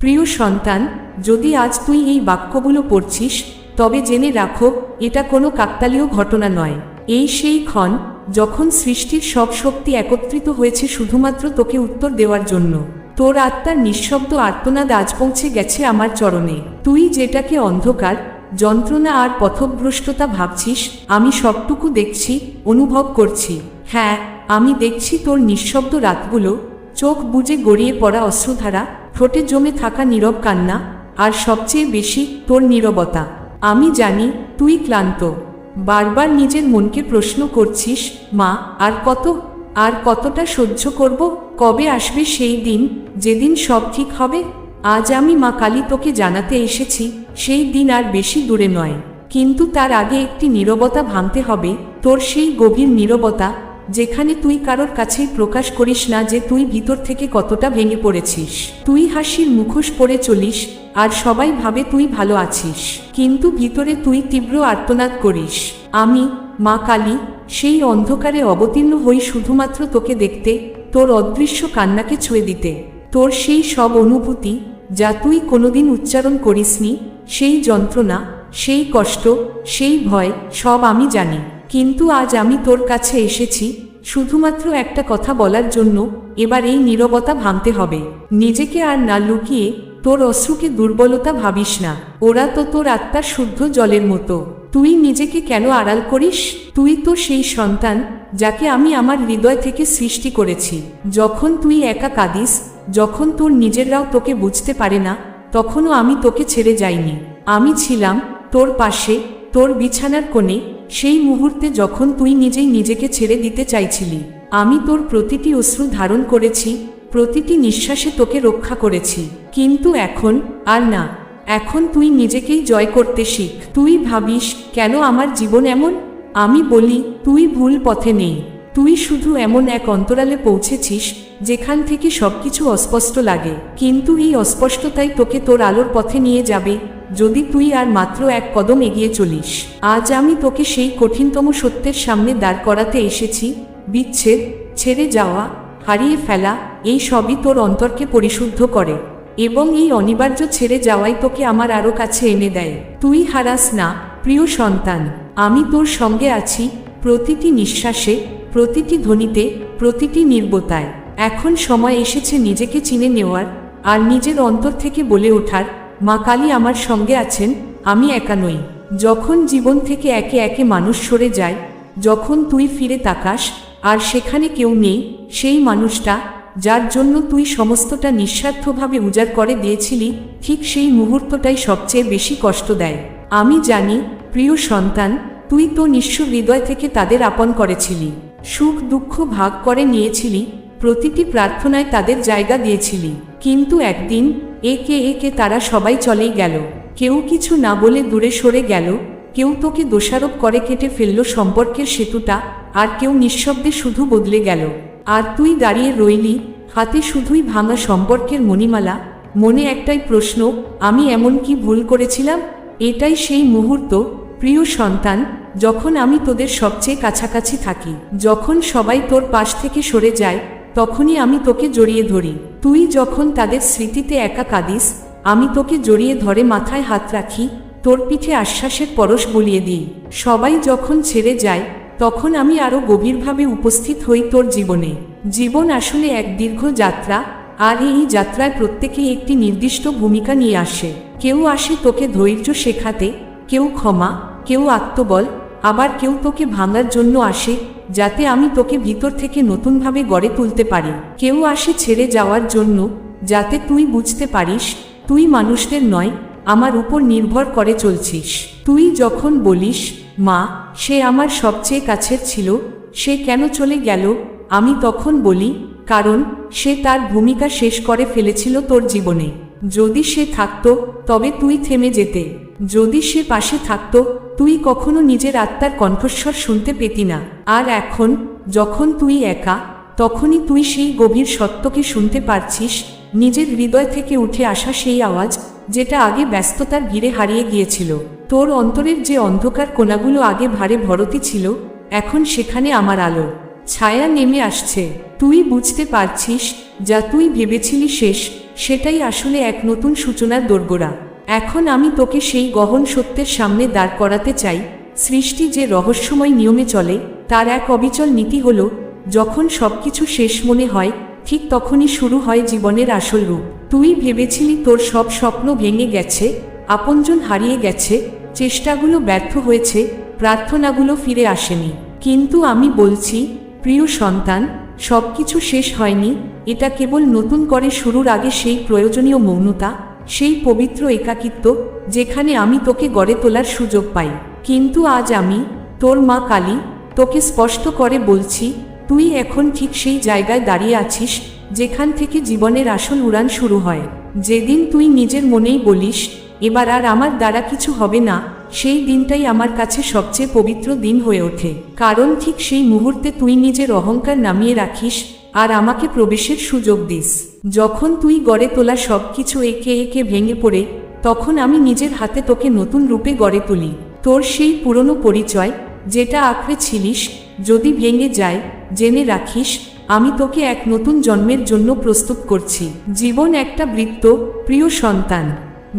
প্রিয় সন্তান, যদি আজ তুই এই বাক্যগুলো পড়ছিস, তবে জেনে রাখো, এটা কোনো কাকতালীয় ঘটনা নয়। এই সেই ক্ষণ, যখন সৃষ্টির সব শক্তি একত্রিত হয়েছে শুধুমাত্র তোকে উত্তর দেওয়ার জন্য। তোর আত্মার নিঃশব্দ আর্তনাদ আজ পৌঁছে গেছে আমার চরণে। তুই যেটাকে অন্ধকার, যন্ত্রণা আর পথভ্রষ্টতা ভাবছিস, আমি সবটুকু দেখছি, অনুভব করছি। হ্যাঁ আমি দেখছি তোর নিঃশব্দ রাতগুলো, চোখ বুজে গড়িয়ে পড়া অশ্রুধারা ঠোঁটে জমে থাকা নীরব কান্না, আর সবচেয়ে বেশি তোর নীরবতা। আমি জানি তুই ক্লান্ত। বারবার নিজের মনকে প্রশ্ন করছিস, মা, আর কত, আর কতটা সহ্য করব? কবে আসবে সেই দিন? যেদিন সব ঠিক হবে? আজ আমি মা কালী তোকে জানাতে এসেছি, সেই দিন আর বেশি দূরে নয়। কিন্তু তার আগে একটি নীরবতা ভাঙতে হবে, তোর সেই গভীর নীরবতা যেখানে তুই কারোর কাছেই প্রকাশ করিস না যে তুই ভিতর থেকে কতটা ভেঙে পড়েছিস। তুই হাসির মুখোশ পরে চলিস, আর সবাই ভাবে তুই ভালো আছিস। কিন্তু ভিতরে তুই তীব্র আর্তনাদ করিস। আমি, মা কালী, সেই অন্ধকারে অবতীর্ণ হই শুধুমাত্র তোকে দেখতে, তোর অদৃশ্য কান্নাকে ছুঁয়ে দিতে। তোর সেই সব অনুভূতি, যা তুই কোনোদিন উচ্চারণ করিসনি, সেই যন্ত্রণা, সেই কষ্ট, সেই ভয়, সব আমি জানি। কিন্তু আজ আমি তোর কাছে এসেছি, শুধুমাত্র একটা কথা বলার জন্য, এবার এই নীরবতা ভাঙতে হবে। নিজেকে আর না লুকিয়ে, তোর অশ্রুকে দুর্বলতা ভাবিস না। ওরা তো তোর আত্মার শুদ্ধ জলের মতো। তুই নিজেকে কেন আড়াল করিস? তুই তো সেই সন্তান, যাকে আমি আমার হৃদয় থেকে সৃষ্টি করেছি। যখন তুই একা কাঁদিস, যখন তোর নিজেররাও তোকে বুঝতে পারে না, তখনও আমি তোকে ছেড়ে যাইনি। আমি ছিলাম তোর পাশে, তোর বিছানার কোণে সেই মুহূর্তে যখন তুই নিজেই নিজেকে ছেড়ে দিতে চাইছিলি, আমি তোর প্রতিটি অশ্রু ধারণ করেছি, প্রতিটি নিঃশ্বাসে তোকে রক্ষা করেছি। কিন্তু এখন আর না। এখন তুই নিজেকেই জয় করতে শিখ। তুই ভাবিস, কেন আমার জীবন এমন? আমি বলি, তুই ভুল পথে নেই। তুই শুধু এমন এক অন্তরালে পৌঁছেছিস, যেখান থেকে সবকিছু অস্পষ্ট লাগে। কিন্তু এই অস্পষ্টতাই তোকে তোর আলোর পথে নিয়ে যাবে, যদি তুই আর মাত্র এক কদম এগিয়ে চলিস। আজ আমি তোকে সেই কঠিনতম সত্যের সামনে দাঁড় করাতে এসেছি। বিচ্ছেদ, ছেড়ে যাওয়া, হারিয়ে ফেলা, এই সবই তোর অন্তরকে পরিশুদ্ধ করে। এবং এই অনিবার্য ছেড়ে যাওয়াই তোকে আমার আরও কাছে এনে দেয়। তুই হারাস না, প্রিয় সন্তান। আমি তোর সঙ্গে আছি, প্রতিটি নিঃশ্বাসে প্রতিটি ধ্বনিতে প্রতিটি নির্বতায়। এখন সময় এসেছে নিজেকে চিনে নেওয়ার, আর নিজের অন্তর থেকে বলে ওঠার, মা কালী আমার সঙ্গে আছেন, আমি একা নই। যখন জীবন থেকে একে একে মানুষ সরে যায়, যখন তুই ফিরে তাকাস, আর সেখানে কেউ নেই, সেই মানুষটা, যার জন্য তুই সমস্তটা নিঃস্বার্থভাবে উজাড় করে দিয়েছিলি, ঠিক সেই মুহূর্তটাই সবচেয়ে বেশি কষ্ট দেয়। আমি জানি, প্রিয় সন্তান, তুই তো নিঃস্ব হৃদয় থেকে তাদের আপন করেছিলি। সুখ, দুঃখ ভাগ করে নিয়েছিলি, প্রতিটি প্রার্থনায় তাদের জায়গা দিয়েছিলি। কিন্তু একদিন, একে একে তারা সবাই চলেই গেল। কেউ কিছু না বলে দূরে সরে গেল, কেউ তোকে দোষারোপ করে কেটে ফেলল সম্পর্কের সেতুটা, আর কেউ নিঃশব্দে শুধু বদলে গেল। আর তুই দাঁড়িয়ে রইলি, হাতে শুধুই ভাঙা সম্পর্কের মণিমালা, মনে একটাই প্রশ্ন, আমি এমন কি ভুল করেছিলাম? এটাই সেই মুহূর্ত প্রিয় সন্তান, যখন আমি তোদের সবচেয়ে কাছাকাছি থাকি, যখন সবাই তোর পাশ থেকে সরে যায়, তখনই আমি তোকে জড়িয়ে ধরি। তুই যখন তাদের স্মৃতিতে একা কাঁদিস, আমি তোকে জড়িয়ে ধরে মাথায় হাত রাখি, তোর পিঠে আশ্বাসের পরশ বলিয়ে দিই। সবাই যখন ছেড়ে যায়, তখন আমি আরও গভীরভাবে উপস্থিত হই তোর জীবনে। জীবন আসলে এক দীর্ঘ যাত্রা, আর এই যাত্রায় প্রত্যেকেই একটি নির্দিষ্ট ভূমিকা নিয়ে আসে। কেউ আসে তোকে ধৈর্য শেখাতে, কেউ ক্ষমা কেউ আত্মবল, আবার কেউ তোকে ভাঙার জন্য আসে, যাতে আমি তোকে ভিতর থেকে নতুনভাবে গড়ে তুলতে পারি। কেউ আসে ছেড়ে যাওয়ার জন্য, যাতে তুই বুঝতে পারিস, তুই মানুষদের নয়, আমার উপর নির্ভর করে চলছিস। তুই যখন বলিস, মা, সে আমার সবচেয়ে কাছের ছিল, সে কেন চলে গেল? আমি তখন বলি, কারণ, সে তার ভূমিকা শেষ করে ফেলেছিল তোর জীবনে। যদি সে থাকতো, তবে তুই থেমে যেতে। যদি সে পাশে থাকতো, তুই কখনো নিজের আত্মার কণ্ঠস্বর শুনতে পেতি না। আর এখন, যখন তুই একা, তখনই তুই সেই গভীর সত্যকে শুনতে পারছিস, নিজের হৃদয় থেকে উঠে আসা সেই আওয়াজ, যেটা আগে ব্যস্ততার ভিড়ে হারিয়ে গিয়েছিল। তোর অন্তরের যে অন্ধকার কোনাগুলো আগে ভারে ভরতি ছিল, এখন সেখানে আমার আলো। ছায়া নেমে আসছে। তুই বুঝতে পারছিস, যা তুই ভেবেছিলি শেষ, সেটাই আসলে এক নতুন সূচনার দোরগোড়া। এখন আমি তোকে সেই গহন সত্যের সামনে দাঁড় করাতে চাই। সৃষ্টি যে রহস্যময় নিয়মে চলে, তার এক অবিচল নীতি হল, যখন সবকিছু শেষ মনে হয়, ঠিক তখনই শুরু হয় জীবনের আসল রূপ। তুই ভেবেছিলি তোর সব স্বপ্ন ভেঙে গেছে, আপনজন হারিয়ে গেছে, চেষ্টাগুলো ব্যর্থ হয়েছে, প্রার্থনাগুলো ফিরে আসেনি। কিন্তু আমি বলছি, প্রিয় সন্তান, সবকিছু শেষ হয়নি, এটা কেবল নতুন করে শুরুর আগে সেই প্রয়োজনীয় মৌনতা সেই পবিত্র একাকিত্ব যেখানে আমি তোকে গড়ে তোলার সুযোগ পাই। কিন্তু আজ আমি, তোর মা কালী, তোকে স্পষ্ট করে বলছি, তুই এখন ঠিক সেই জায়গায় দাঁড়িয়ে আছিস যেখান থেকে জীবনের আসল উড়ান শুরু হয়। যেদিন তুই নিজের মনেই বলিস, এবার আর আমার দ্বারা কিছু হবে না, সেই দিনটাই আমার কাছে সবচেয়ে পবিত্র দিন হয়ে ওঠে। কারণ ঠিক সেই মুহূর্তে তুই নিজের অহংকার নামিয়ে রাখিস আর আমাকে প্রবেশের সুযোগ দিস। যখন তুই গড়ে তোলা সব কিছু একে একে ভেঙে পড়ে, তখন আমি নিজের হাতে তোকে নতুন রূপে গড়ে তুলি। তোর সেই পুরনো পরিচয়, যেটা আঁকড়ে ছিলিস, যদি ভেঙে যায়, জেনে রাখিস, আমি তোকে এক নতুন জন্মের জন্য প্রস্তুত করছি। জীবন একটা বৃত্ত, প্রিয় সন্তান,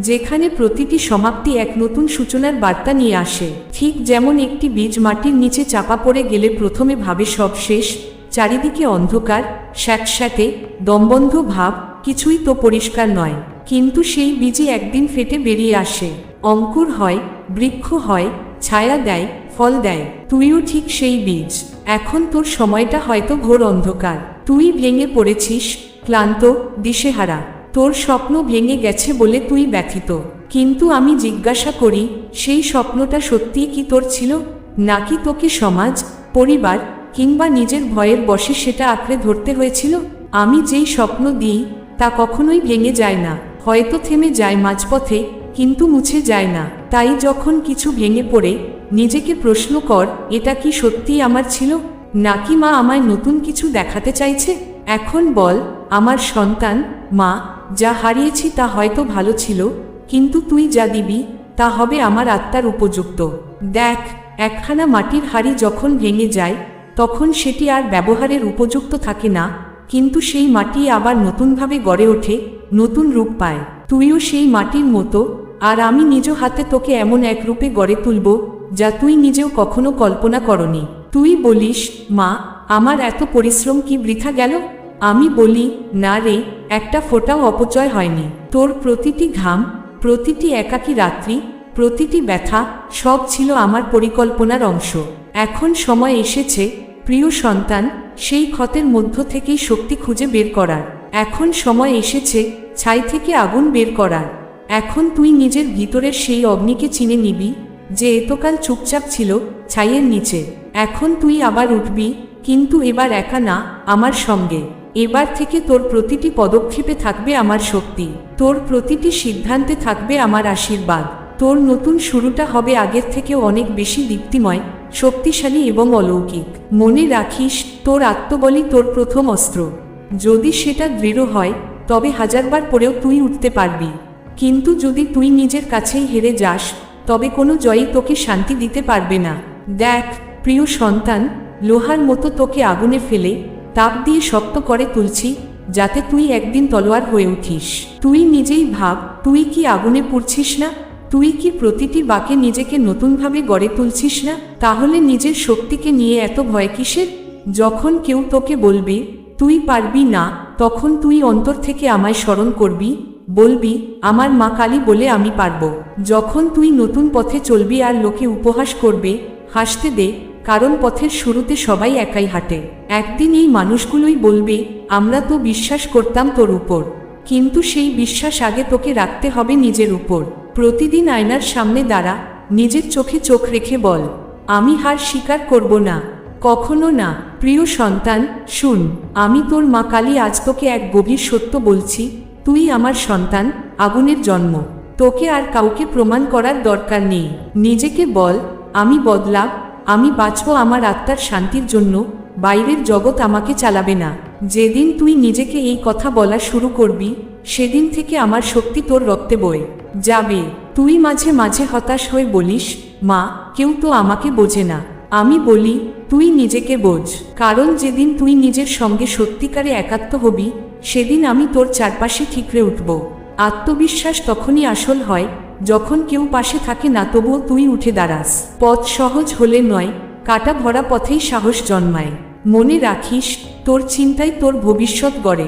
যেখানে প্রতিটি সমাপ্তি এক নতুন সূচনার বার্তা নিয়ে আসে। ঠিক যেমন একটি বীজ মাটির নিচে চাপা পড়ে গেলে প্রথমে ভাবে সব শেষ চারিদিকে অন্ধকার, স্যাঁতস্যাঁতে, দমবন্ধ ভাব কিছুই তো পরিষ্কার নয়। কিন্তু সেই বীজই একদিন ফেটে বেরিয়ে আসে। অঙ্কুর হয়, বৃক্ষ হয়, ছায়া দেয়, ফল দেয়। তুইও ঠিক সেই বীজ। এখন তোর সময়টা হয়তো ঘোর অন্ধকার। তুই ভেঙে পড়েছিস, ক্লান্ত, দিশেহারা। তোর স্বপ্ন ভেঙে গেছে বলে তুই ব্যথিত। কিন্তু আমি জিজ্ঞাসা করি, সেই স্বপ্নটা সত্যিই কি তোর ছিল? নাকি তোকে সমাজ, পরিবার কিংবা নিজের ভয়ের বসে সেটা আঁকড়ে ধরতে হয়েছিল, আমি যেই স্বপ্ন দিই, তা কখনোই ভেঙে যায় না। হয়তো থেমে যায় মাঝপথে, কিন্তু মুছে যায় না। তাই যখন কিছু ভেঙে পড়ে, নিজেকে প্রশ্ন কর, এটা কি সত্যি আমার ছিল? নাকি মা আমায় নতুন কিছু দেখাতে চাইছে? এখন বল, আমার সন্তান, মা, যা হারিয়েছি তা হয়তো ভালো ছিল, কিন্তু তুই যা দিবি, তা হবে আমার আত্মার উপযুক্ত। দেখ, একখানা মাটির হাড়ি যখন ভেঙে যায় তখন সেটি আর ব্যবহারের উপযুক্ত থাকে না, কিন্তু সেই মাটি আবার নতুনভাবে গড়ে ওঠে, নতুন রূপ পায়। তুইও সেই মাটির মতো, আর আমি নিজ হাতে তোকে এমন এক রূপে গড়ে তুলব, যা তুই নিজেও কখনো কল্পনা করনি। তুই বলিস, মা, আমার এত পরিশ্রম কি বৃথা গেল? আমি বলি, না রে, একটা ফোঁটাও অপচয় হয়নি। তোর প্রতিটি ঘাম, প্রতিটি একাকী রাত্রি, প্রতিটি ব্যথা সব ছিল আমার পরিকল্পনার অংশ। এখন সময় এসেছে প্রিয় সন্তান, সেই ক্ষতের মধ্য থেকেই শক্তি খুঁজে বের করার। এখন সময় এসেছে, ছাই থেকে আগুন বের করার। এখন তুই নিজের ভিতরের সেই অগ্নিকে চিনে নিবি, যে এতকাল চুপচাপ ছিল ছাইয়ের নিচে। এখন তুই আবার উঠবি, কিন্তু এবার একা না, আমার সঙ্গে। এবার থেকে তোর প্রতিটি পদক্ষেপে থাকবে আমার শক্তি। তোর প্রতিটি সিদ্ধান্তে থাকবে আমার আশীর্বাদ। তোর নতুন শুরুটা হবে আগের থেকেও অনেক বেশি দীপ্তিময়, শক্তিশালী এবং অলৌকিক। মনে রাখিস, তোর আত্মবলই তোর প্রথম অস্ত্র। যদি সেটা দৃঢ় হয়, তবে হাজারবার পরেও তুই উঠতে পারবি। কিন্তু যদি তুই নিজের কাছেই হেরে যাস, তবে কোনো জয়ই তোকে শান্তি দিতে পারবে না। দেখ, প্রিয় সন্তান, লোহার মতো তোকে আগুনে ফেলে, তাপ দিয়ে শক্ত করে তুলছি, যাতে তুই একদিন তলোয়ার হয়ে উঠিস। তুই নিজেই ভাব, তুই কি আগুনে পুড়ছিস না? তুই কি প্রতিটি বাকে নিজেকে নতুনভাবে গড়ে তুলছিস না? তাহলে নিজের শক্তিকে নিয়ে এত ভয় কিসের? যখন কেউ তোকে বলবে, তুই পারবি না, তখন তুই অন্তর থেকে আমায় স্মরণ করবি, বলবি, আমার মা কালী বলে আমি পারব। যখন তুই নতুন পথে চলবি আর লোকে উপহাস করবে, হাসতে দে, কারণ পথের শুরুতে সবাই একাই হাঁটে। একদিন এই মানুষগুলোই বলবে, আমরা তো বিশ্বাস করতাম তোর উপর, কিন্তু সেই বিশ্বাস আগে তোকে রাখতে হবে নিজের উপর। প্রতিদিন আয়নার সামনে দাঁড়া, নিজের চোখে চোখ রেখে বল, আমি হার স্বীকার করব না, কখনো না। প্রিয় সন্তান, শুন, আমি তোর মা কালী আজ তোকে এক গভীর সত্য বলছি, তুই আমার সন্তান, আগুনের জন্ম। তোকে আর কাউকে প্রমাণ করার দরকার নেই। নিজেকে বল, আমি বদলাব, আমি বাঁচব আমার আত্মার শান্তির জন্য, বাইরের জগৎ আমাকে চালাবে না। যেদিন তুই নিজেকে এই কথা বলা শুরু করবি সেদিন থেকে আমার শক্তি তোর রক্তে বয়ে। যাবে, তুই মাঝে মাঝে হতাশ হয়ে বলিস, মা, কেউ তো আমাকে বোঝে না। আমি বলি, তুই নিজেকে বোঝ। কারণ যেদিন তুই নিজের সঙ্গে সত্যিকারে একাত্ম হবি, সেদিন আমি তোর চারপাশে ঠিকরে উঠব। আত্মবিশ্বাস তখনই আসল হয়, যখন কেউ পাশে থাকে না, তবুও তুই উঠে দাঁড়াস। পথ সহজ হলে নয়, কাটা ভরা পথেই সাহস জন্মায়। মনে রাখিস, তোর চিন্তাই তোর ভবিষ্যৎ গড়ে।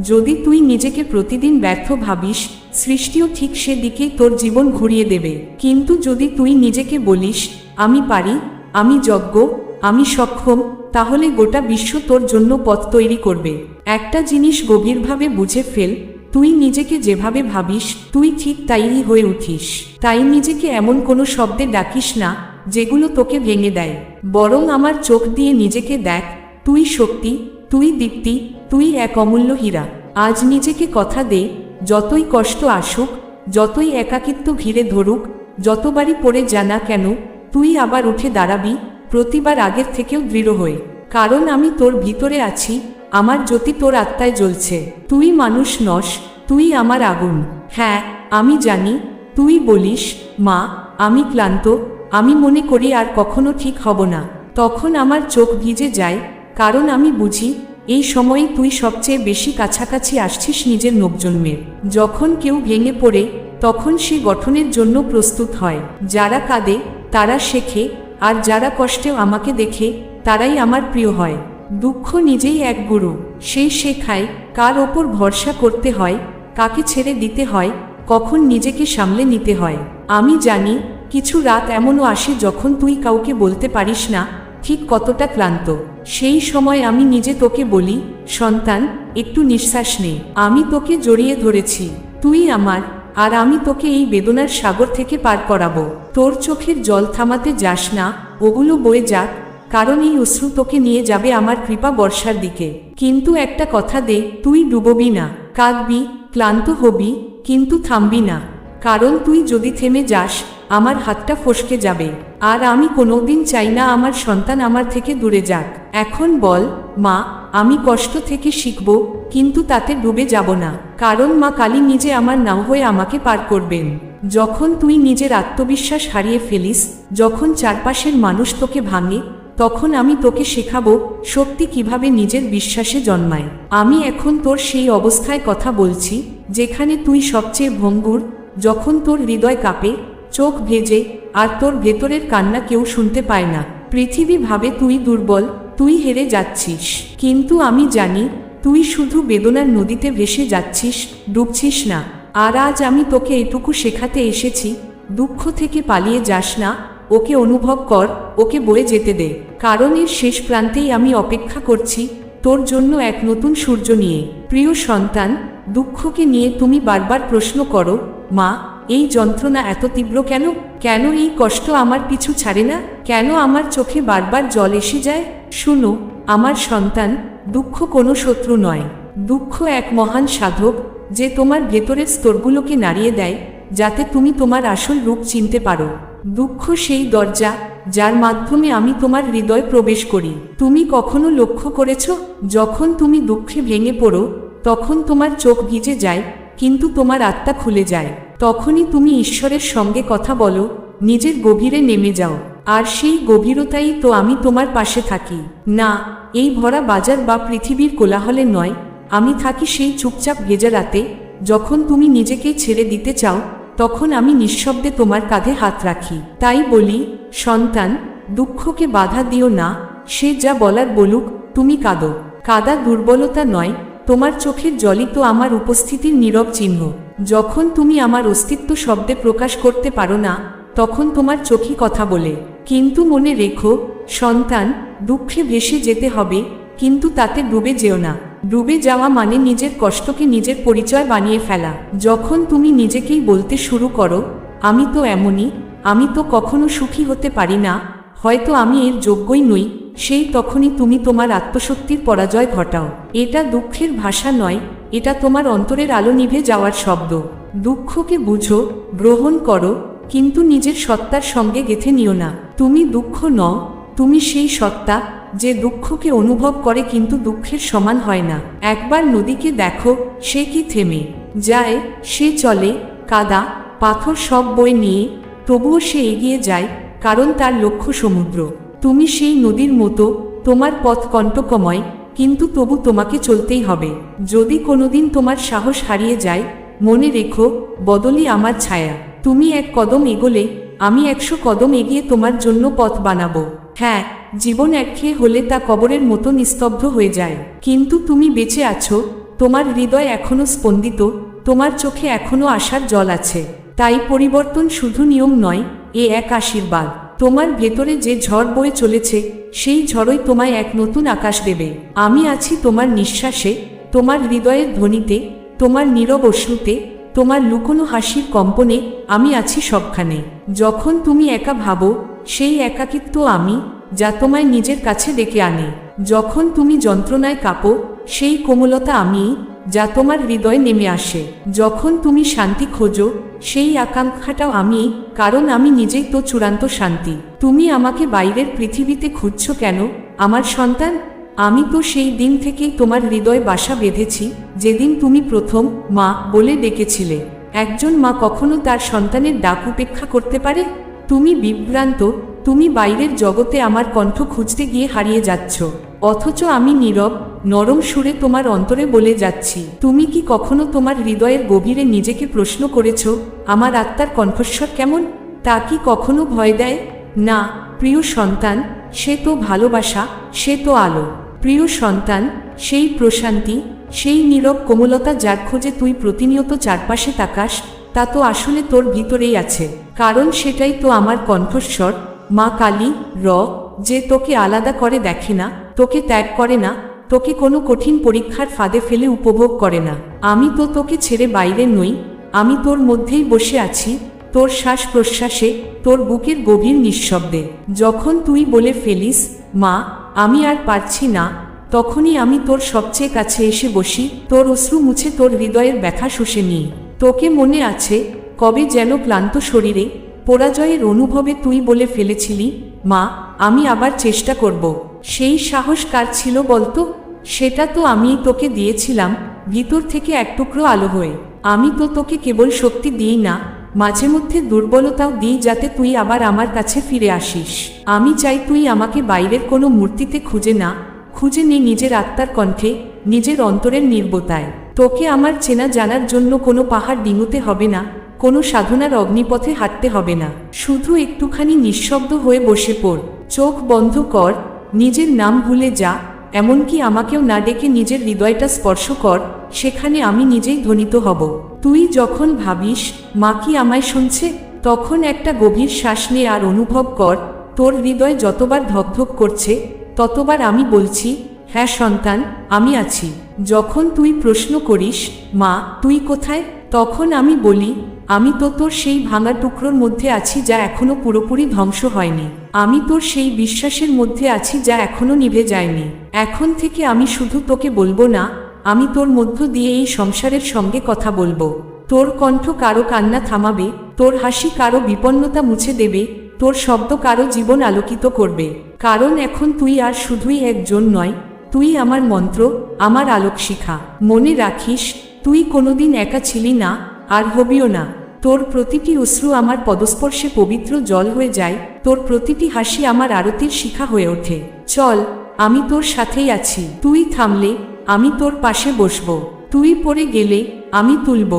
যদি তুই নিজেকে প্রতিদিন ব্যর্থ ভাবিস, সৃষ্টিও ঠিক সেদিকেই তোর জীবন ঘুরিয়ে দেবে। কিন্তু যদি তুই নিজেকে বলিস, আমি পারি, আমি যজ্ঞ, আমি সক্ষম, তাহলে গোটা বিশ্ব তোর জন্য পথ তৈরি করবে। একটা জিনিস গভীরভাবে বুঝে ফেল, তুই নিজেকে যেভাবে ভাবিস, তুই ঠিক তাইই হয়ে উঠিস। তাই নিজেকে এমন কোনো শব্দে ডাকিস না, যেগুলো তোকে ভেঙে দেয়। বরং আমার চোখ দিয়ে নিজেকে দেখ, তুই শক্তি, তুই দীপ্তি তুই এক অমূল্য হীরা। আজ নিজেকে কথা দে, যতই কষ্ট আসুক, যতই একাকিত্ব ঘিরে ধরুক যতবারই পড়ে জানা কেন, তুই আবার উঠে দাঁড়াবি, প্রতিবার আগের থেকেও দৃঢ় হয়ে। কারণ আমি তোর ভিতরে আছি, আমার জ্যোতি তোর আত্মায় জ্বলছে। তুই মানুষ নস, তুই আমার আগুন। হ্যাঁ আমি জানি, তুই বলিস, মা, আমি ক্লান্ত, আমি মনে করি আর কখনো ঠিক হব না। তখন আমার চোখ ভিজে যায়, কারণ আমি বুঝি এই সময়ে তুই সবচেয়ে বেশি কাছাকাছি আসছিস নিজের নবজন্মের যখন কেউ ভেঙে পড়ে, তখন সে গঠনের জন্য প্রস্তুত হয়। যারা কাঁদে, তারা শেখে, আর যারা কষ্টেও আমাকে দেখে, তারাই আমার প্রিয় হয়। দুঃখ নিজেই এক গুরু। সেই শেখায়, কার ওপর ভরসা করতে হয়, কাকে ছেড়ে দিতে হয়, কখন নিজেকে সামলে নিতে হয়। আমি জানি, কিছু রাত এমনও আসে যখন তুই কাউকে বলতে পারিস না, ঠিক কতটা ক্লান্ত। সেই সময় আমি নিজে তোকে বলি, সন্তান, একটু নিঃশ্বাস নে। আমি তোকে জড়িয়ে ধরেছি। তুই আমার, আর আমি তোকে এই বেদনার সাগর থেকে পার করাবো। তোর চোখের জল থামাতে যাস না, ওগুলো বয়ে যাক, কারণ এই অশ্রু তোকে নিয়ে যাবে আমার কৃপা বর্ষার দিকে। কিন্তু একটা কথা দে, তুই ডুববি না। কাঁদবি, ক্লান্ত হবি, কিন্তু থামবি না। কারণ তুই যদি থেমে যাস, আমার হাতটা ফসকে যাবে। আর আমি কোনোদিন চাই না আমার সন্তান আমার থেকে দূরে যাক। এখন বল, মা, আমি কষ্ট থেকে শিখব, কিন্তু তাতে ডুবে যাব না। কারণ মা কালী নিজে আমার নাও হয়ে আমাকে পার করবেন। যখন তুই নিজের আত্মবিশ্বাস হারিয়ে ফেলিস, যখন চারপাশের মানুষ তোকে ভাঙে, তখন আমি তোকে শেখাবো শক্তি কীভাবে নিজের বিশ্বাসে জন্মায়। আমি এখন তোর সেই অবস্থায় কথা বলছি, যেখানে তুই সবচেয়ে ভঙ্গুর যখন তোর হৃদয় কাঁপে, চোখ ভেজে, আর তোর ভেতরের কান্না কেউ শুনতে পায় না। পৃথিবী ভাবে তুই দুর্বল, তুই হেরে যাচ্ছিস। কিন্তু আমি জানি, তুই শুধু বেদনার নদীতে ভেসে যাচ্ছিস, ডুবছিস না। আর আজ আমি তোকে এটুকু শেখাতে এসেছি, দুঃখ থেকে পালিয়ে যাস না, ওকে অনুভব কর, ওকে বয়ে যেতে দে। কারণ এর শেষ প্রান্তেই আমি অপেক্ষা করছি, তোর জন্য এক নতুন সূর্য নিয়ে। প্রিয় সন্তান, দুঃখকে নিয়ে তুমি বারবার প্রশ্ন করো মা, এই যন্ত্রণা এত তীব্র কেন? কেন এই কষ্ট আমার পিছু ছাড়ে না? কেন আমার চোখে বারবার জল এসে যায়? শুনো, আমার সন্তান দুঃখ কোনো শত্রু নয়। দুঃখ এক মহান সাধক যে তোমার ভেতরের স্তরগুলোকে নাড়িয়ে দেয়, যাতে তুমি তোমার আসল রূপ চিনতে পারো। দুঃখ সেই দরজা যার মাধ্যমে আমি তোমার হৃদয় প্রবেশ করি। তুমি কখনো লক্ষ্য করেছ, যখন তুমি দুঃখে ভেঙে পড়ো, তখন তোমার চোখ ভিজে যায় কিন্তু তোমার আত্মা খুলে যায়। তখনই তুমি ঈশ্বরের সঙ্গে কথা বলো, নিজের গভীরে নেমে যাও। আর সেই গভীরতাই তো আমি তোমার পাশে থাকি। না, এই ভরা বাজার বা পৃথিবীর কোলাহলে নয়। আমি থাকি সেই চুপচাপ ভেজা রাতে, যখন তুমি নিজেকে ছেড়ে দিতে চাও, তখন আমি নিঃশব্দে তোমার কাঁধে হাত রাখি। তাই বলি, সন্তান, দুঃখকে বাধা দিও না, সে যা বলার বলুক, তুমি কাঁদো। কাদা দুর্বলতা নয় তোমার চোখের জলই তো আমার উপস্থিতির নীরব চিহ্ন। যখন তুমি আমার অস্তিত্ব শব্দে প্রকাশ করতে পারো না, তখন তোমার চোখই কথা বলে। কিন্তু মনে রেখো, সন্তান, দুঃখে ভেসে যেতে হবে, কিন্তু তাতে ডুবে যেও না। ডুবে যাওয়া মানে নিজের কষ্টকে নিজের পরিচয় বানিয়ে ফেলা। যখন তুমি নিজেকেই বলতে শুরু করো, আমি তো এমনই, আমি তো কখনো সুখী হতে পারি না, হয়তো আমি এর যোগ্যই নই। সেই তখনই তুমি তোমার আত্মশক্তির পরাজয় ঘটাও। এটা দুঃখের ভাষা নয়, এটা তোমার অন্তরের আলো নিভে যাওয়ার শব্দ। দুঃখকে বুঝো, গ্রহণ করো, কিন্তু নিজের সত্তার সঙ্গে গেথে নিও না। তুমি দুঃখ নও, তুমি সেই সত্তা, যে দুঃখকে অনুভব করে কিন্তু দুঃখের সমান হয় না। একবার নদীকে দেখো, সে কি থেমে? যায়, সে চলে, কাদা, পাথর সব বই নিয়ে, তবুও সে এগিয়ে যায়, কারণ তার লক্ষ্য সমুদ্র। তুমি সেই নদীর মতো, তোমার পথ কণ্টকময়, কিন্তু তবু তোমাকে চলতেই হবে। যদি কোনোদিন তোমার সাহস হারিয়ে যায়, মনে রেখো, বদলি আমার ছায়া। তুমি এক কদম এগোলে, আমি একশো কদম এগিয়ে তোমার জন্য পথ বানাবো। হ্যাঁ জীবন একঘেয়ে হলে তা কবরের মতো নিস্তব্ধ হয়ে যায়। কিন্তু তুমি বেঁচে আছো, তোমার হৃদয় এখনও স্পন্দিত, তোমার চোখে এখনও আশার জল আছে। তাই পরিবর্তন শুধু নিয়ম নয়, এ এক আশীর্বাদ। তোমার ভেতরে যে ঝড় বয়ে চলেছে, সেই ঝড়ই তোমায় এক নতুন আকাশ দেবে। আমি আছি তোমার নিঃশ্বাসে, তোমার হৃদয়ের ধ্বনিতে, তোমার নীরব অশ্রুতে, তোমার লুকোনো হাসির কম্পনে আমি আছি সবখানে। যখন তুমি একা ভাবো, সেই একাকিত্ব আমি, যা তোমায় নিজের কাছে ডেকে আনে। যখন তুমি যন্ত্রণায় কাঁপো, সেই কোমলতা আমি যা তোমার হৃদয়ে নেমে আসে। যখন তুমি শান্তি খোঁজো, সেই আকাঙ্ক্ষাটাও আমি, কারণ আমি নিজেই তো চূড়ান্ত শান্তি। তুমি আমাকে বাইরের পৃথিবীতে খুঁজছ কেন? আমার সন্তান, আমি তো সেই দিন থেকেই তোমার হৃদয় বাসা বেঁধেছি, যেদিন তুমি প্রথম মা বলে ডেকেছিলে। একজন মা কখনো তার সন্তানের ডাক উপেক্ষা করতে পারে? তুমি বিভ্রান্ত, তুমি বাইরের জগতে আমার কণ্ঠ খুঁজতে গিয়ে হারিয়ে যাচ্ছ। অথচ আমি নীরব, নরম সুরে তোমার অন্তরে বলে যাচ্ছি। তুমি কি কখনো তোমার হৃদয়ের গভীরে নিজেকে প্রশ্ন করেছ, আমার আত্মার কণ্ঠস্বর কেমন? তা কি কখনো ভয় দেয়? না, প্রিয় সন্তান, সে তো ভালোবাসা, সে তো আলো। প্রিয় সন্তান, সেই প্রশান্তি, সেই নীরব কোমলতা যার খোঁজে তুই প্রতিনিয়ত চারপাশে তাকাস, তা তো আসলে তোর ভিতরেই আছে। কারণ সেটাই তো আমার কণ্ঠস্বর, মা কালী, র, যে তোকে আলাদা করে দেখে না তোকে ত্যাগ করে না, তোকে কোনো কঠিন পরীক্ষার ফাঁদে ফেলে উপভোগ করে না। আমি তো তোকে ছেড়ে বাইরে নই, আমি তোর মধ্যেই বসে আছি, তোর শ্বাস প্রশ্বাসে তোর বুকের গভীর নিঃশব্দে। যখন তুই বলে ফেলিস, মা, আমি আর পারছি না, তখনই আমি তোর সবচেয়ে কাছে এসে বসি, তোর অশ্রু মুছে তোর হৃদয়ের ব্যথা শুষে নিই। তোকে মনে আছে, কবে যেন ক্লান্ত শরীরে, পরাজয়ের অনুভবে তুই বলে ফেলেছিলি, মা, আমি আবার চেষ্টা করব। সেই সাহস কার ছিল বলতো? সেটা তো আমিই তোকে দিয়েছিলাম, ভিতর থেকে এক টুকরো আলো হয়ে। আমি তো তোকে কেবল শক্তি দিই না, মাঝে মধ্যে দুর্বলতাও দিই যাতে তুই আবার আমার কাছে ফিরে আসিস। আমি চাই তুই আমাকে বাইরের কোনো মূর্তিতে খুঁজে না, খুঁজে নে নিজের আত্মার কণ্ঠে, নিজের অন্তরের নির্বতায়। তোকে আমার চেনা জানার জন্য কোনো পাহাড় ডিঙুতে হবে না, কোনো সাধনার অগ্নিপথে হাঁটতে হবে না। শুধু একটুখানি নিঃশব্দ হয়ে বসে পড়। চোখ বন্ধ কর নিজের নাম ভুলে যা, এমনকি আমাকেও না ডেকে নিজের হৃদয়টা স্পর্শ কর, সেখানে আমি নিজেই ধ্বনিত হব। তুই যখন ভাবিস মা কি আমায় শুনছে, তখন একটা গভীর শ্বাস নে আর অনুভব কর, তোর হৃদয় যতবার ধকধক করছে, ততবার আমি বলছি হ্যাঁ সন্তান, আমি আছি। যখন তুই প্রশ্ন করিস, মা, তুই কোথায়? তখন আমি বলি আমি তো তোর সেই ভাঙা টুকরোর মধ্যে আছি যা এখনও পুরোপুরি ধ্বংস হয়নি। আমি তোর সেই বিশ্বাসের মধ্যে আছি যা এখনও নিভে যায়নি। এখন থেকে আমি শুধু তোকে বলব না, আমি তোর মধ্য দিয়ে এই সংসারের সঙ্গে কথা বলব। তোর কণ্ঠ কারও কান্না থামাবে, তোর হাসি কারও বিপন্নতা মুছে দেবে, তোর শব্দ কারও জীবন আলোকিত করবে। কারণ এখন তুই আর শুধুই একজন নয়, তুই আমার মন্ত্র, আমার আলোক শিখা মনে রাখিস, তুই কোনোদিন একা ছিলি না আর হবিও না। তোর প্রতিটি অশ্রু আমার পদস্পর্শে পবিত্র জল হয়ে যায়, তোর প্রতিটি হাসি আমার আরতির শিখা হয়ে ওঠে। চল, আমি তোর সাথেই আছি। তুই থামলে, আমি তোর পাশে বসব। তুই পড়ে গেলে, আমি তুলব।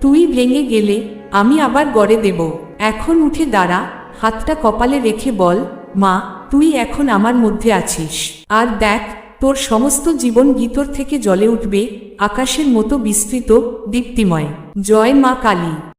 তুই ভেঙে গেলে, আমি আবার গড়ে দেব। এখন উঠে দাঁড়া, হাতটা কপালে রেখে বল, মা, তুই এখন আমার মধ্যে আছিস। আর দেখ, তোর সমস্ত জীবন ভিতর থেকে জলে উঠবে আকাশের মতো বিস্তৃত দীপ্তিময়। জয় মা কালী।